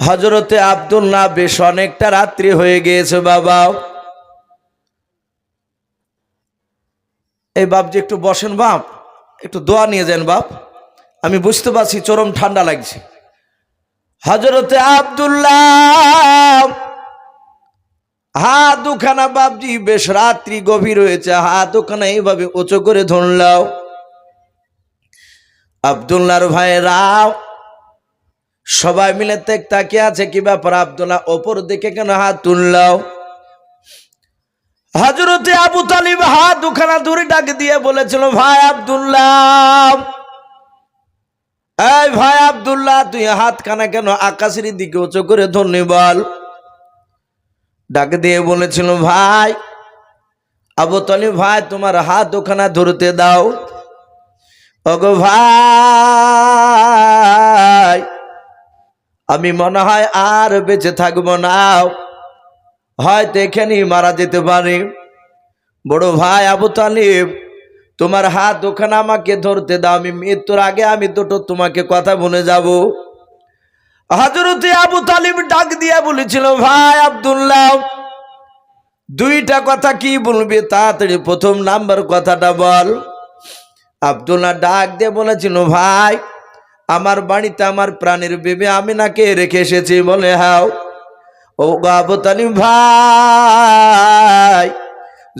হজরতে আবদুল্লাহ বেশ অনেকটা রাত্রি হয়ে গিয়েছে, বাবা। এই বাপজি একটু বসেন, বাপ। একটু দোয়া নিয়ে যান, বাপ। আমি বুঝতে পারছি চরম ঠান্ডা লাগছে। হজরতে আবদুল্লাহ। হা দুখানা বাপজি বেশ রাত্রি গভীর হয়েছে হা দুখানা এইভাবে উঁচু করে ধরলাও আবদুল্লাহর ভাইয়েরাও সবাই মিলে তেক তাকিয়ে আছে, কি ব্যাপার আবদুল্লাহ? ওপর দিকে কেন হাত তুললাও? হাজরতে আবু তালিব হাত দুখানা দূরে ডাক দিয়ে বলেছিল, ভাই আবদুল্লাহ, এই ভাই আবদুল্লাহ, তুই হাত খানা কেন আকাশের দিকে উঁচু করে ধরনি বল? ডাক দিয়ে বলেছিল, ভাই, আবু তালিব, ভাই, তোমার হাত ওখানা ধরতে দাও। ওগো ভাই আমি মনে হয় আর বেঁচে থাকব না। হয়তো এখানেই মারা যেতে পারি। বড় ভাই আবু তালিব, তোমার হাত ওখানে আমাকে ধরতে দাও, আমি মৃত্যুর আগে আমি দুটো তোমাকে কথা বলে যাব। হাজরতে আবু তালিব ডাক দিয়া বলেছিল, ভাই আবদুল্লাহ, দুইটা কথা কি বলবি? তাড়াতাড়ি প্রথম নাম্বার কথাটা বল। আবদুল্লাহ ডাক দিয়ে বলেছিল, ভাই আমার আমার প্রাণের বেবি আমি নাকে রেখে এসেছি বলে, হাও। ও তালিম ভাই,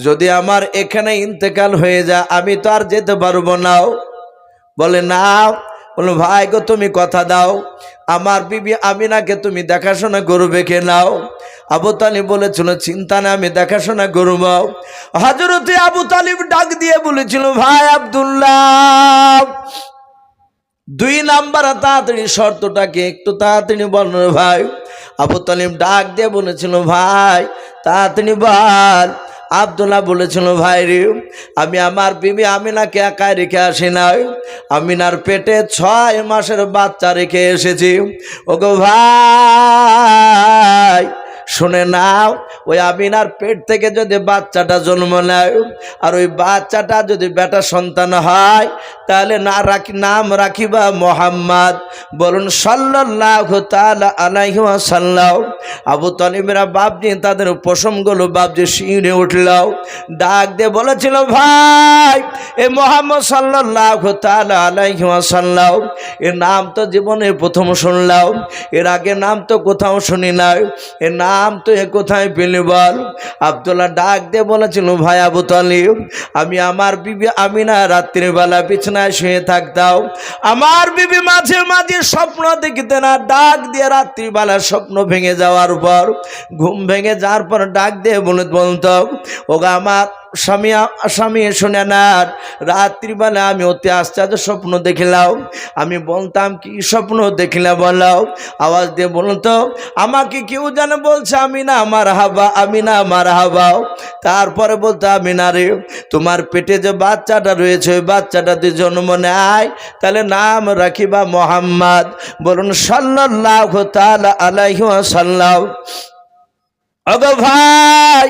যদি আমার এখানে ইন্তেকাল হয়ে যায়, আমি তো আর যেতে পারব নাও বলে, না। বলো, ভাই গো, তুমি কথা দাও। আমার বিবি আমিনাকে তুমি দেখাশোনা করবে কে নাও আবু তালিব বলেছিল, চিন্তা না আমি দেখাশোনা করব। হজরতে আবু তালিব ডাক দিয়ে বলেছিল, ভাই আবদুল্লাহ দুই নাম্বার তাড়াতাড়ি শর্তটাকে একটু তাড়াতাড়ি বল ভাই। আবু তালিম ডাক দিয়ে বলেছিল, ভাই, তাড়াতাড়ি বল। আবদুল্লাহ বলেছিল, ভাই রে, আমি আমার বিবি আমিনাকে একাই রেখে আসি নাই। আমিনার পেটে ছয় মাসের বাচ্চা রেখে এসেছি। ওগো ভাই শুনে নাও, ওই আমিনার পেট থেকে যদি বাচ্চাটা জন্ম নেয় আর ওই বাচ্চাটা যদি বেটা সন্তান হয়, তাহলে না রাখি, নাম রাখিবা মোহাম্মদ। বলুন সাল্লাহ তালা আলাইহি সাল্লাহ আবু তালিমেরা বাপজি তাদের পশমগুলো বাপজি শিঁড়ে উঠলাও ডাক দিয়ে বলেছিল, ভাই, এ মোহাম্মদ সাল্লাহ তালা আলাইহি সাল্লাহ এর নাম তো জীবনে প্রথম শুনলাম, এর আগে নাম তো কোথাও শুনি নাই, এর নাম তো এ কোথায় পেলে বল? আবদুল্লাহ ডাক দিয়ে বলেছিল, ভাই আবু তালিব, আমি আমার বিবি আমি না রাত্রিবেলা বিছনায় শুয়ে থাকতাম। আমার বিবি মাঝে মাঝে স্বপ্ন দেখিতে না, ডাক দিয়ে রাত্রিবেলা স্বপ্ন ভেঙে যাওয়ার পর, ঘুম ভেঙে যাওয়ার পর ডাক দিয়ে বলে বলতো, ওগা আমার স্বামী স্বামী, শুনে না রাত্রিবেলা আমি অতি আশ্চর্য স্বপ্ন দেখিলাম। আমি বলতাম, কি স্বপ্ন দেখিলাম বলাও আওয়াজ দিয়ে বলুন তো আমাকে কেউ যেন বলছে, আমি না আমার হাবা আমি না আমার হাবাও তারপরে বলতো, আমি না রে, তোমার পেটে যে বাচ্চাটা রয়েছে, ওই বাচ্চাটা তুই জন্ম নেয়, তাহলে নাম রাখিবা মোহাম্মদ। বলুন সাল্লাহ তালা আলাইহি সাল্লাহ অগো ভাই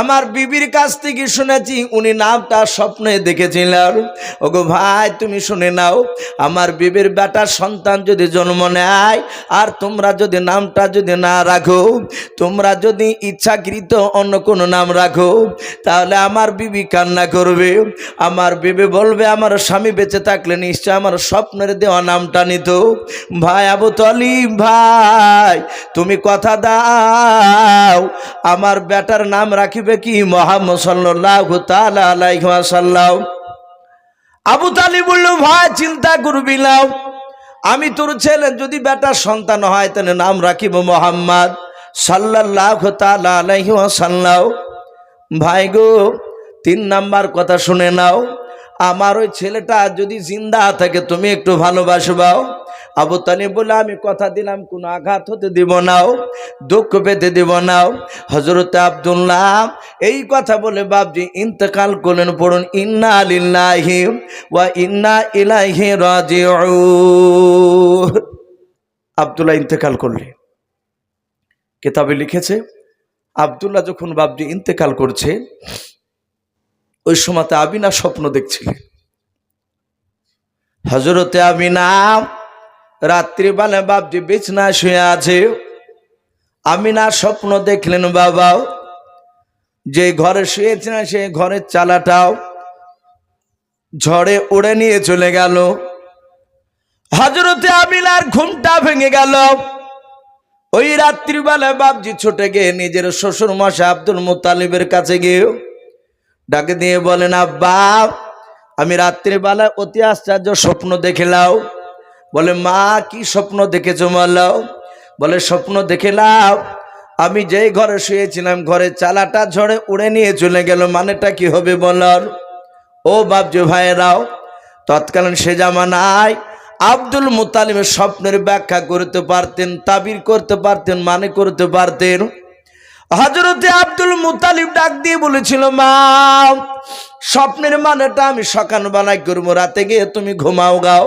আমার বিবির কাছ থেকে শুনেছি উনি নামটা স্বপ্নে দেখেছিলেন। ওগো ভাই, তুমি শুনে নাও, আমার বিবির বেটার সন্তান যদি জন্ম নেয়, আর তোমরা যদি নামটা যদি না রাখো, তোমরা যদি ইচ্ছাকৃত অন্য কোনো নাম রাখো, তাহলে আমার বিবি কান্না করবে। আমার বিবি বলবে, আমার স্বামী বেঁচে থাকলে নিশ্চয় আমার স্বপ্নের দেওয়া নামটা নিত। ভাই আবু তলিম ভাই, তুমি কথা দাও, আমার বেটার নাম রাখিবে কি? মোহাম্মদ আবু তালি বলল, ভাই, চিন্তা করবি নাও আমি তোর ছেলে, যদি বেটার সন্তান হয়, তাহলে নাম রাখিব মোহাম্মদ সাল্লাহ তালা আলাইসাল্লাম ভাই গো, তিন নাম্বার কথা শুনে নাও। আমার ওই ছেলেটা যদি জিন্দা থাকে, তুমি একটু ভালোবাসবাও আবু তানি বলে আমি কথা দিলাম, কোনো আঘাত হতে দিব নাও, দুঃখ পেতে দিব নাও। হজরত আবদুল্লাহ এই কথা বলে বাবজি ইন্তকাল করলেন, পড়ুন, ইন্না আলিল্লাহি ওয়া ইন্না ইলাইহি রাজিউন। আবদুল্লাহ ইন্তেকাল করলেন। কেতাবে লিখেছে, আবদুল্লাহ যখন বাবজি ইন্তেকাল করছে, ওই সময়তে আবিনা স্বপ্ন দেখছিলেন। হজরতে আমিনা রাত্রিবেলা বাপজি বিছনা শুয়ে আছে। আমি না স্বপ্ন দেখলেন বাবাও। যে ঘরে শুয়েছিলেন সেই ঘরের চালাটাও ঝড়ে উড়ে নিয়ে চলে গেল। হজরতে আমিনার ঘুমটা ভেঙে গেল। ওই রাত্রিবেলায় বাপজি ছুটে গিয়ে নিজের শ্বশুর মশা আব্দুল মুতালিবের কাছে গিয়ে ডাকে দিয়ে বলেন, আব্বা, আমি রাত্রিবেলা অতি আশ্চর্য স্বপ্ন দেখলাও বলে, মা, কি স্বপ্ন দেখেছ মালাও? বলে, স্বপ্ন দেখলাম আমি যেই ঘরে শুয়েছিলাম ঘরে চালাটা ঝড়ে উড়ে নিয়ে চলে গেল, মানেটা কি হবে বলার? ও বাপজি ভাইয়েরাও, তৎকালীন সে জামানায় আব্দুল মুতালিমের স্বপ্নের ব্যাখ্যা করতে পারতেন, তাবির করতে পারতেন মানে করতে পারতেন। হজরতে আব্দুল মুতালিব ডাক দিয়ে বলেছিল, মা, স্বপ্নের মানেটা আমি সকাল সকালবেলায় করব, রাতে গিয়ে তুমি ঘুমাও, গাও।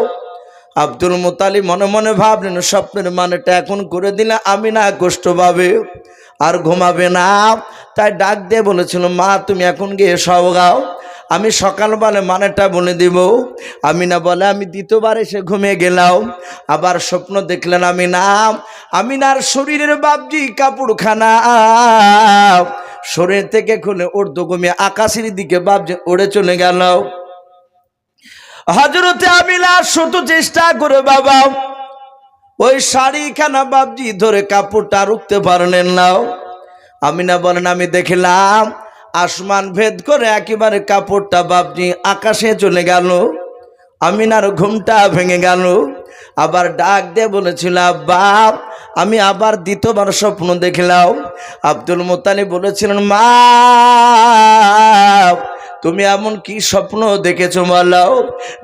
আব্দুল মোতালি মনে মনে ভাবলেন, স্বপ্নের মানেটা এখন করে দিলে আমি না কষ্ট পাবে আর ঘুমাবে না। তাই ডাক দিয়ে বলেছিল, মা, তুমি এখন গিয়ে সব গাও, আমি সকালবেলা মানেটা বলে দিব। আমি না বলে, আমি দ্বিতীয়বার এসে ঘুমিয়ে গেলাম, আবার স্বপ্ন দেখলেন আমি না। আমি না আর শরীরের বাবজি কাপড়খানা, শরীর থেকে খুলে উর্দু ঘুমিয়ে আকাশের দিকে বাবজি ওড়ে চলে গেল। হজরতে আমিলা শত চেষ্টা করে বাবা, ওই শাড়িখানা বাবজি ধরে কাপড়টা রুখতে পারলেন নাও আমিনা বলেন, আমি দেখলাম আসমান ভেদ করে একেবারে কাপড়টা বাবজি আকাশে চলে গেল। আমিনার ঘুমটা ভেঙে গেল। আবার ডাক দিয়ে বলেছিল বাপ আমি আবার দ্বিতীয়বার স্বপ্ন দেখলাম। আব্দুল মোতালি বলেছিলেন, মা তুমি এমন কি স্বপ্ন দেখেছ বলাও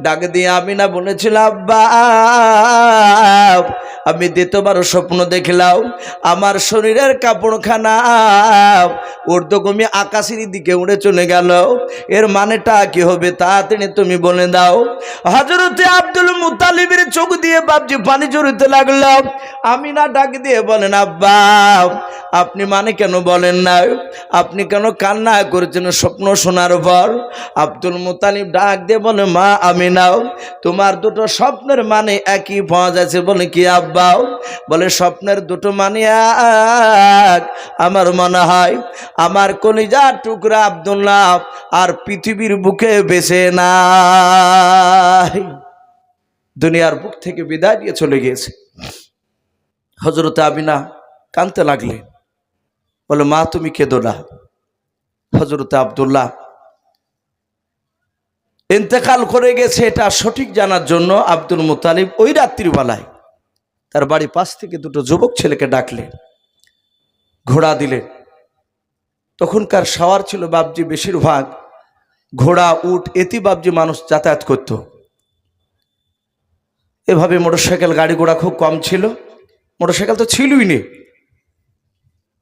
ডাক দিয়ে আমি না বলেছিলাম আব্বা আমি দ্বিতীয়বার স্বপ্ন দেখলাম, আমার শরীরের কাপড়খানা। ঊর্ধ্বগমী আকাশের দিকে উড়ে চলে গেল। এর মানেটা কি হবে তাড়াতাড়ি তুমি বলে দাও। হজরতে আব্দুল মুতালিবের চোখ দিয়ে বাবজি পানি জড়িতে লাগল। আমি না ডাক দিয়ে বলেন, আব্বা, আপনি মানে কেন বলেন না আপনি কেন কান্না করেছেন স্বপ্ন শোনার পর? আব্দুল মুতালিব ডাক দিয়ে বলে, মা, আমি নাও। তোমার দুটো স্বপ্নের মানে একই পাওয়া যাচ্ছে বলে কি আব্বাও? বলে, স্বপ্নের দুটো মানে এক। আমার মনে হয় আমার কলিজার টুকরা আব্দুল্লাহ আর পৃথিবীর বুকে বেছে নাই। দুনিয়ার বুক থেকে বিদায় দিয়ে চলে গিয়েছে। হজরতে আবিনা কানতে লাগলেন। বলে, মা, তুমি কেঁদো না। হজরতে আবদুল্লাহ ইন্তেকাল করে গেছে এটা সঠিক জানার জন্য আব্দুল মুতালিব ওই রাত্রিবেলায় তার বাড়ি পাশ থেকে দুটো যুবক ছেলেকে ডাকলেন ঘোড়া দিলেন তখনকার সাওয়ার ছিল বাবজি বেশিরভাগ। ঘোড়া, উট, এতি বাবজি মানুষ যাতায়াত করত। এভাবে মোটরসাইকেল, গাড়ি ঘোড়া খুব কম ছিল। মোটরসাইকেল তো ছিলই নি।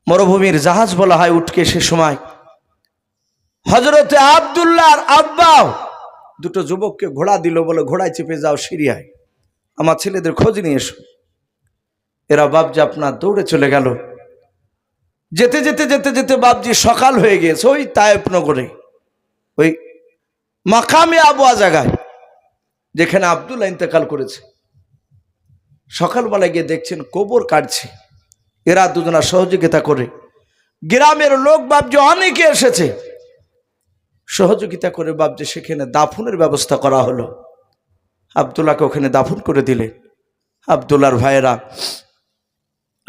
মরুভূমির জাহাজ বলা হয় উঠকে সে সময়। হজরতে আবদুল্লাহর আব্বাও দুটো যুবককে ঘোড়া দিল বলে, ঘোড়ায় চেপে যাও সিরিয়ায় আমার ছেলেদের খোঁজ নিয়ে এসো। এরা বাবজি আপনার দৌড়ে চলে গেল। যেতে যেতে যেতে যেতে বাবজি সকাল হয়ে গিয়েছে, ওই তায়েবনগরে, ওই মাকামে আবুয়া জায়গায়, যেখানে আবদুল্লাহ ইন্তেকাল করেছে। সকালবেলায় গিয়ে দেখছেন, কবর কাটছে। এরা দুজনা সহযোগিতা করে। গ্রামের লোক বাবজি অনেকে এসেছে। সহযোগিতা করে বাবজি সেখানে দাফনের ব্যবস্থা করা হলো। আবদুল্লাহকে ওখানে দাফন করে দিলে। আবদুল্লার ভাইয়েরা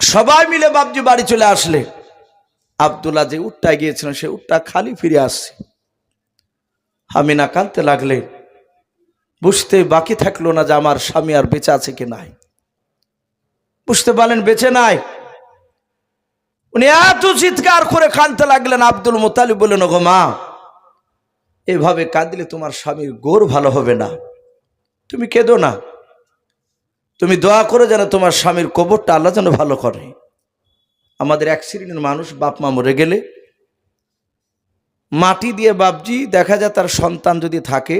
সবাই মিলে বাবজি বাড়ি চলে আসলে। আবদুল্লাহ যে উটটায় গিয়েছিলেন সে উটটা খালি ফিরে আসছে। হামিনা কাঁদতে লাগলে। বুঝতে বাকি থাকল না যে আমার স্বামী আর বেঁচে আছে কি নাই। বুঝতে পারলেন বেঁচে নাই। উনি এত চিৎকার করে কাঁদতে লাগলেন। আব্দুল মোতালিব বললেন গো মা এভাবে কাঁদলে তোমার স্বামীর গোর ভালো হবে না। তুমি কেঁদো না। তুমি দোয়া করে যেন তোমার স্বামীর কবরটা আল্লাহ যেন ভালো করে। আমাদের এক শ্রেণির মানুষ বাপ মা মরে গেলে মাটি দিয়ে বাপজি, দেখা যায় তার সন্তান যদি থাকে,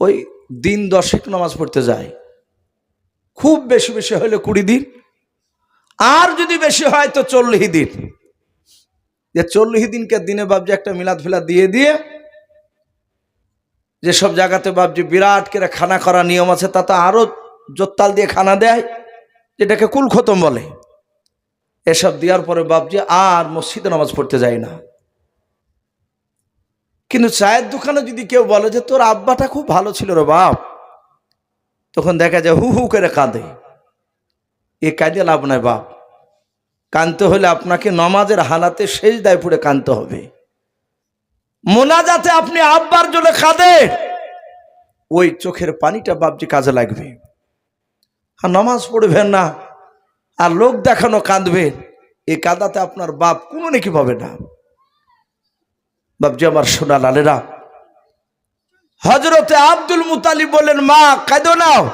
ওই দিন দশেক নামাজ পড়তে যায়। খুব বেশি বেশি হলে কুড়ি দিন, আর যদি বেশি হয় তো চল্লিশ দিন। যে চল্লিশ দিনকে দিনে বাবজি একটা মিলাদ ফিলাদ দিয়ে দিয়ে যেসব জায়গাতে বাবজি বিরাট করে খানা করা নিয়ম আছে তা তো আরও জোত্তাল দিয়ে খানা দেয়, যেটাকে কুল খতম বলে। এসব দেওয়ার পরে বাপজি আর মসজিদে নামাজ পড়তে যায় না। কিন্তু চায়ের দোকানে যদি কেউ বলে যে, তোর আব্বাটা খুব ভালো ছিল রে বাপ। তখন দেখা যায় হু হু করে কাঁদে। এ কাঁদে লাভ নাই বাপ। কানতে হলে আপনাকে নমাজের হালাতে শেষ দায় পড়ে কানতে হবে। মোনাজাতে আপনি আব্বার জন্য খাদে। ওই চোখের পানিটা বাপজি কাজে লাগবে। আর নমাজ পড়বেন না। আর লোক দেখানো কাঁদবে। এই কাঁদাতে আপনার বাপ কোনো নাকি পাবে না। বাপজি আমার সোনা লালেরা হজরতে আব্দুল মুতালিব বললেন মা, কাঁদো নাও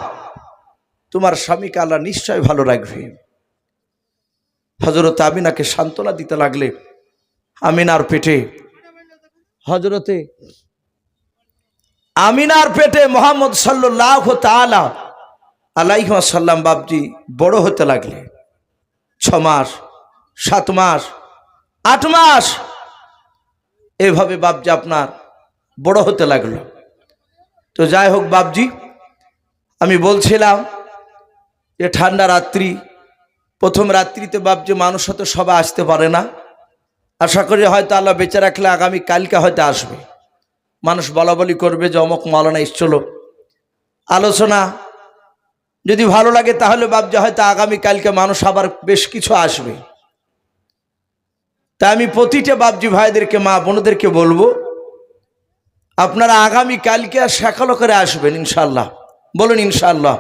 তোমার স্বামীকে আল্লাহ নিশ্চয় ভালো রাখবে। হজরতে আমিনাকে সান্ত্বনা দিতে লাগলে আমিনার পেটে হজরতে আমিনার পেটে মোহাম্মদ সাল্লাহ তালা আলাইহা সাল্লাম বাবজি বড় হতে লাগলে ছ মাস, সাত মাস, আট মাস, এভাবে বাবজি আপনার বড় হতে লাগল। তো যাই হোক বাবজি আমি বলছিলাম যে ঠান্ডা রাত্রি প্রথম রাত্রিতে বাবজি মানুষ হয়তো সবাই আসতে পারে না। আশা করি হয়তো আল্লাহ বেঁচে রাখলে আগামী কালকে হয়তো আসবে। মানুষ বলা বলি করবে যে, অমক মালানা এসছিল। আলোচনা, যদি ভালো লাগে তাহলে বাবজি হয়তো আগামী কালকে মানুষ আবার বেশ কিছু আসবে। তা আমি প্রতিটা বাবজি ভাইদেরকে, মা বোনদেরকে বলব, আপনারা আগামী কালকে আর সকালো করে আসবেন ইনশাল্লাহ বলুন ইনশাল্লাহ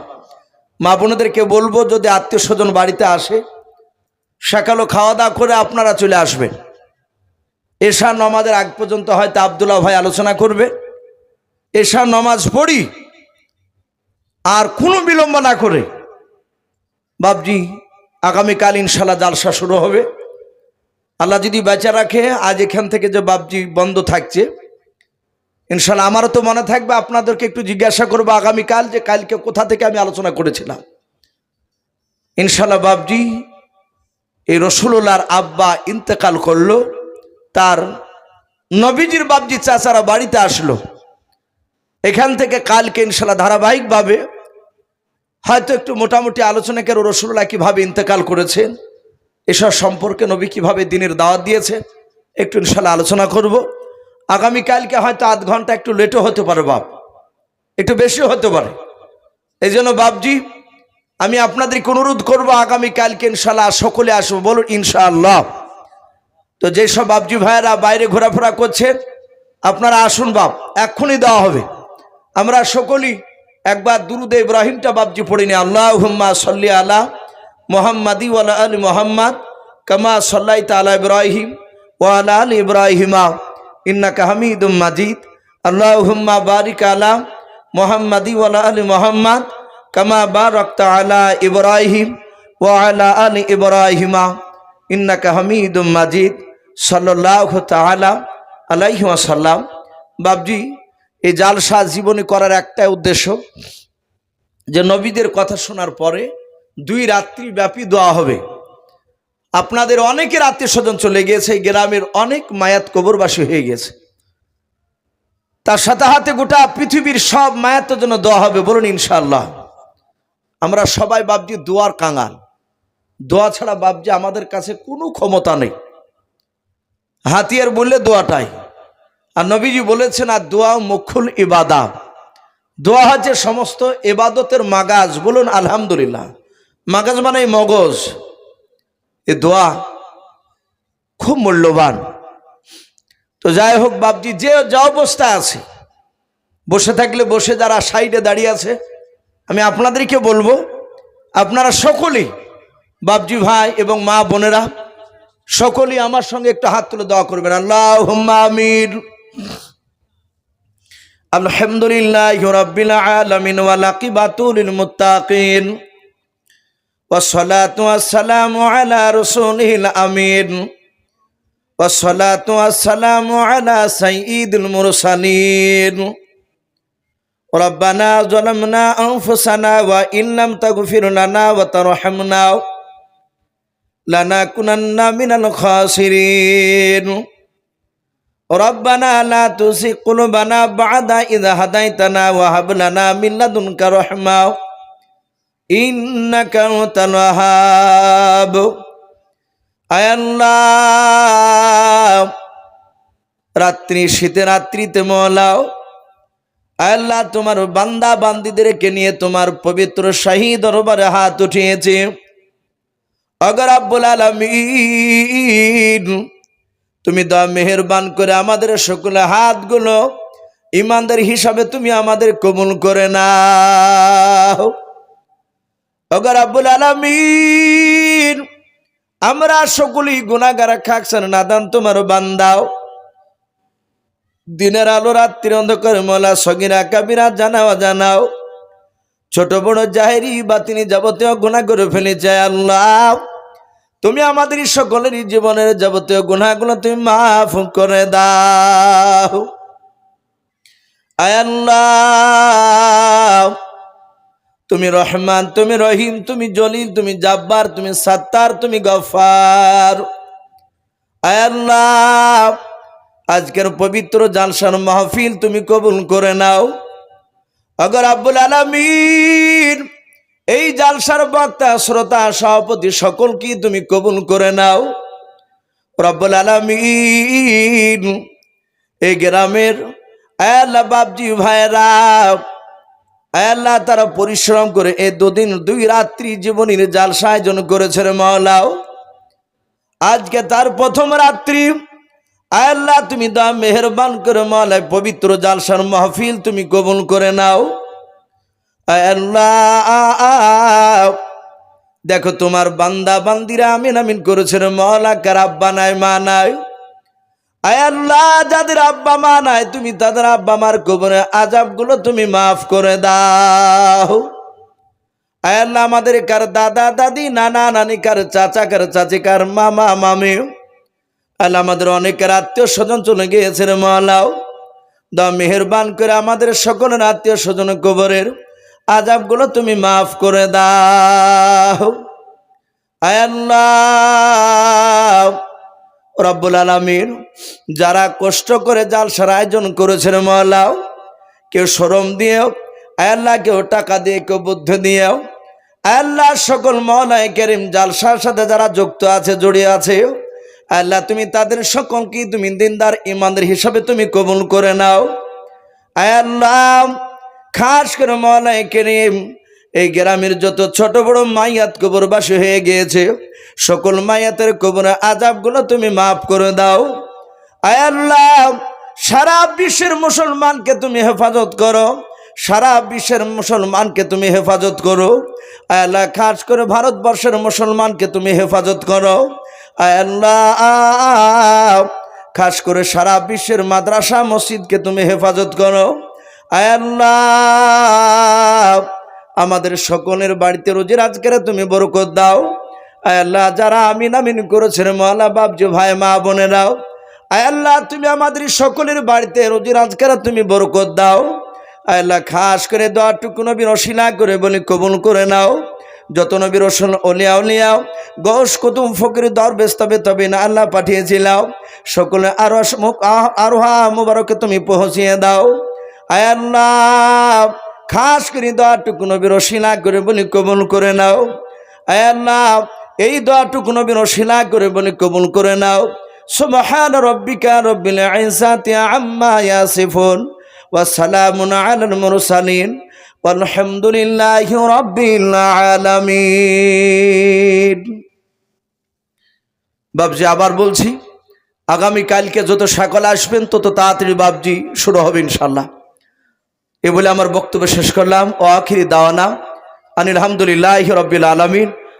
মা বোনদেরকে বলব, যদি আত্মীয় স্বজন বাড়িতে আসে, সকালো খাওয়া দাওয়া করে আপনারা চলে আসবেন। এশা নমাজের আগ পর্যন্ত হয়তো আবদুল্লাহ ভাই আলোচনা করবে। এশা নমাজ পড়ি, আর কোনো বিলম্ব না করে বাবজি আগামীকাল ইনশাল্লাহ জালসা শুরু হবে। আল্লাহ যদি বেচা রাখে, আজ এখান থেকে যে বাবজি বন্ধ থাকছে ইনশাল্লাহ আমারও তো মনে থাকবে, আপনাদেরকে একটু জিজ্ঞাসা করব আগামীকাল যে কালকে কোথা থেকে আমি আলোচনা করেছিলাম। ইনশাল্লাহ বাবজি এই রসুল্লার আব্বা ইন্তেকাল করল, তার নবীজির বাবজি চাচারা বাড়িতে আসলো। এখান থেকে কালকে ইনশাল্লাহ ধারাবাহিকভাবে হয়তো একটু মোটামুটি আলোচনা কেন রসুল্লাহ কীভাবে ইন্তেকাল করেছেন, এসব সম্পর্কে নবী কীভাবে দিনের দাওয়াত দিয়েছে একটু ইনশাল্লাহ আলোচনা করব। আগামীকালকে হয়তো আধ ঘণ্টা একটু লেটও হতে পারে বাপ। একটু বেশিও হতে পারে। এই জন্য বাপজি, আমি আপনাদেরকে অনুরোধ করব আগামীকালকে ইনশাল্লাহ সকলে আসব। বলুন, ইনশাআল্লাহ। তো যেসব বাপজি ভাইয়েরা বাইরে ঘোরাফেরা করছেন আপনারা আসুন বাপ, এক্ষুনি দেওয়া হবে। আমরা সকলেই একবার দুরুদে ইব্রাহিমটা বাপজি পড়িনি আল্লাহ হুম্মা সাল্লি আলা মোহাম্মদি ওয়ালা আলী মোহাম্মদ, কামা সাল্লাই তালা ইব্রাহিম ওয়ালা আলী ইব্রাহিমা। ইন্নাকা হামিদুম মাজিদ। আল্লাহ হুম্মা বারিক আলা মোহাম্মদি ওয়ালা আলী মোহাম্মদ, কামা বারক আলা ইব্রাহিম ওয়ালা আলী ইব্রাহিমা। ইন্নাকা হামিদুম মাজিদ সাল্লাহ তালা আলাইহি সাল্লাম। বাবজি এই জালসা জীবনী করার একটাই উদ্দেশ্য যে নবীদের কথা শোনার পরে দুই রাত্রি ব্যাপী দোয়া হবে। আপনাদের অনেকের আত্মীয় স্বজন চলে গিয়েছে গ্রামের অনেক মায়াত কবরবাসী হয়ে গেছে তার সাথে হাতে গোটা পৃথিবীর সব মায়াতের জন্য দোয়া হবে বলুন ইনশাল্লাহ আমরা সবাই বাবজি দোয়ার কাঙাল। দোয়া ছাড়া বাবজি আমাদের কাছে কোনো ক্ষমতা নেই। হাতিয়ার বললে দোয়াটাই। আর নবীজি বলেছেন, আর দোয়া মুখুল ইবাদা। দোয়া হচ্ছে সমস্ত এবাদতের মাগাজ। বলুন, আলহামদুলিল্লাহ। মাগাজ মানে মগজ। এ দোয়া খুব মূল্যবান। তো যাই হোক বাবজি যে যা অবস্থা আছে, বসে থাকলে বসে যারা সাইডে দাঁড়িয়ে আছে, আমি আপনাদেরকে বলব, আপনারা সকলেই বাবজি ভাই এবং মা বোনেরা সকলেই আমার সঙ্গে একটু হাত তুলে দেওয়া করবেন। আল্লাহ আমির আলহামদুলিল্লাহ রব্বিল আলামিন ওয়াল আকিবাতুল মুত্তাকিন। والصلاة والسلام على رسوله الأمين. والصلاة والسلام على سيد المرسلين. ربنا ظلمنا أنفسنا وإن لم تغفر لنا وترحمنا لنكونن من الخاسرين. ربنا لا تزغ قلوبنا بعد إذ هديتنا وهب لنا من لدنك رحمة. রাত্রি শীতে রাত্রিতে মলাও আল্লাহ, তোমার বান্দা বান্দিদেরকে নিয়ে তোমার পবিত্র শাহী দরবারে হাত উঠিয়েছে। অগরাবুল আলমিন, তুমি দা মেহরবান করে আমাদের সকলে হাতগুলো ইমানদের হিসাবে তুমি আমাদের কবুল করে না অগর আব্বুল আলমিন, আমরা সকলেই গুণাগার খাকসান নাদান তোমার বান্দাও। দিনের আলো, রাত্রির অন্ধকার, মলা, সগিরা, কাবিরা জানাও জানাও। ছোট, বড়, জাহেরি, বাতিনি যাবতীয় গুণা করে ফেলেছে আল্লাহ। তুমি আমাদের সকলেরই জীবনের যাবতীয় গুণাগুলো তুমি মাফ করে দাও। আয় আল্লাহ। তুমি রহমান, তুমি রহিম, তুমি জলিল, তুমি জাব্বার, তুমি সাত্তার, তুমি গফার। আয় আল্লাহ, আজকের পবিত্র জালসান মাহফিল তুমি কবুল করে নাও। অগর আব্বুল আলমিন, এই জালসার বক্তা, শ্রোতা, সভাপতি সকলকে তুমি কবুল করে নাও। রব্বুল আলমিন, এই গ্রামের আল্লাহ বাবজি ভাইরা আল্লাহ তারা পরিশ্রম করে এই দুদিন, দুই রাত্রি জীবনীর জালসা আয়োজন করেছে রে মাওলাও। আজকে তার প্রথম রাত্রি। আল্লাহ, তুমি দা মেহরবান করে মালায় পবিত্র জালসার মাহফিল তুমি কবুল করে নাও। আল্লাহ, দেখো তোমার বান্দা বান্দিরা আমিন আমিন করেছে রে মহলা কার আব্বা নাই, মা নাই। আল্লাহ, যাদের আব্বা মা নাই, তুমি তাদের আব্বা মার কবরে আজাবগুলো তুমি মাফ করে দাও। আল্লাহ, আমাদের কার দাদা, দাদি, নানা নানি কার চাচা কার চাচি কার মামা। মামি আল্লাহ, আমাদের অনেকের আত্মীয় স্বজন চলে গিয়েছে রে মালাও দা মেহরবান করে আমাদের সকলের আত্মীয় স্বজন কবরের আজাবগুলো তুমি মাফ করে দাও। আল্লাহ রব্বুল আলমিন, যারা কষ্ট করে জালসার আয়োজন করেছেন মহলাও, কেউ সরম দিয়েও আল্লাহ কেউ টাকা দিয়ে, কেউ বুদ্ধি দিয়েও আল্লাহ সকল মহলায় কেরিম জালসার সাথে যারা যুক্ত আছে, জড়িয়ে আছে আল্লাহ তুমি তাদের সকলকে তুমি দিনদার ইমানদের হিসাবে তুমি কবুল করে নাও। আল্লাহ, খাস করে মহলায় কেরিম, এই গ্রামের যত ছোট বড় মাইয়াত কবরবাসী হয়ে গিয়েছে সকল মায়াতের কবর আজাবগুলো তুমি মাফ করে দাও। আয় আল্লাহ, সারা বিশ্বের মুসলমানকে তুমি হেফাজত করো। সারা বিশ্বের মুসলমানকে তুমি হেফাজত করো। আয় আল্লাহ, খাস করে ভারতবর্ষের মুসলমানকে তুমি হেফাজত করো। আয় আল্লাহ, খাস করে সারা বিশ্বের মাদ্রাসা মসজিদকে তুমি হেফাজত করো। আয় আল্লাহ, আমাদের সকলের বাড়িতে রোজির আজকের তুমি বরকত দাও। আল্লাহ, যারা আমিন আমিন করেছেন, মহলা বাবজু ভাই, মা বোনেরাও আল্লাহ, তুমি আমাদের সকলের বাড়িতে রোজির আজকের তুমি বরকত দাও। আল্লাহ, খাস করে দোয়াটুকু নবীর অশিলা করে বলি, কবুল করে নাও। যত নবীর রসুল অলিয়া উলিয়াও গস কুতুম ফকির দর বেস্তবে তবে না আল্লাহ পাঠিয়েছিলাম সকলে আরও আরোহা মুবারকে তুমি পৌঁছিয়ে দাও। আয় আল্লাহ, খাস করে দোয়াটুকু নবীর অশিলা করে বলি, কবুল করে নাও। আয় আল্লাহ এই দোয়াটুকু নবীর অশিলা করে বলে কবুল করে নাও। সুবহান রব্বিকা রব্বিল ইজ্জাতি আম্মা ইয়াসিফুন রাব্বিল আলামিন। বাবজি আবার বলছি, আগামী কালকে যত সকল আসবেন, তত তাড়াতাড়ি বাবজি শুরু হবে ইনশাল্লাহ এ বলে আমার বক্তব্য শেষ করলাম। ও আখিরি দাওয়ানা। আনিল আলহামদুলিল্লাহ রবিল আলমিন।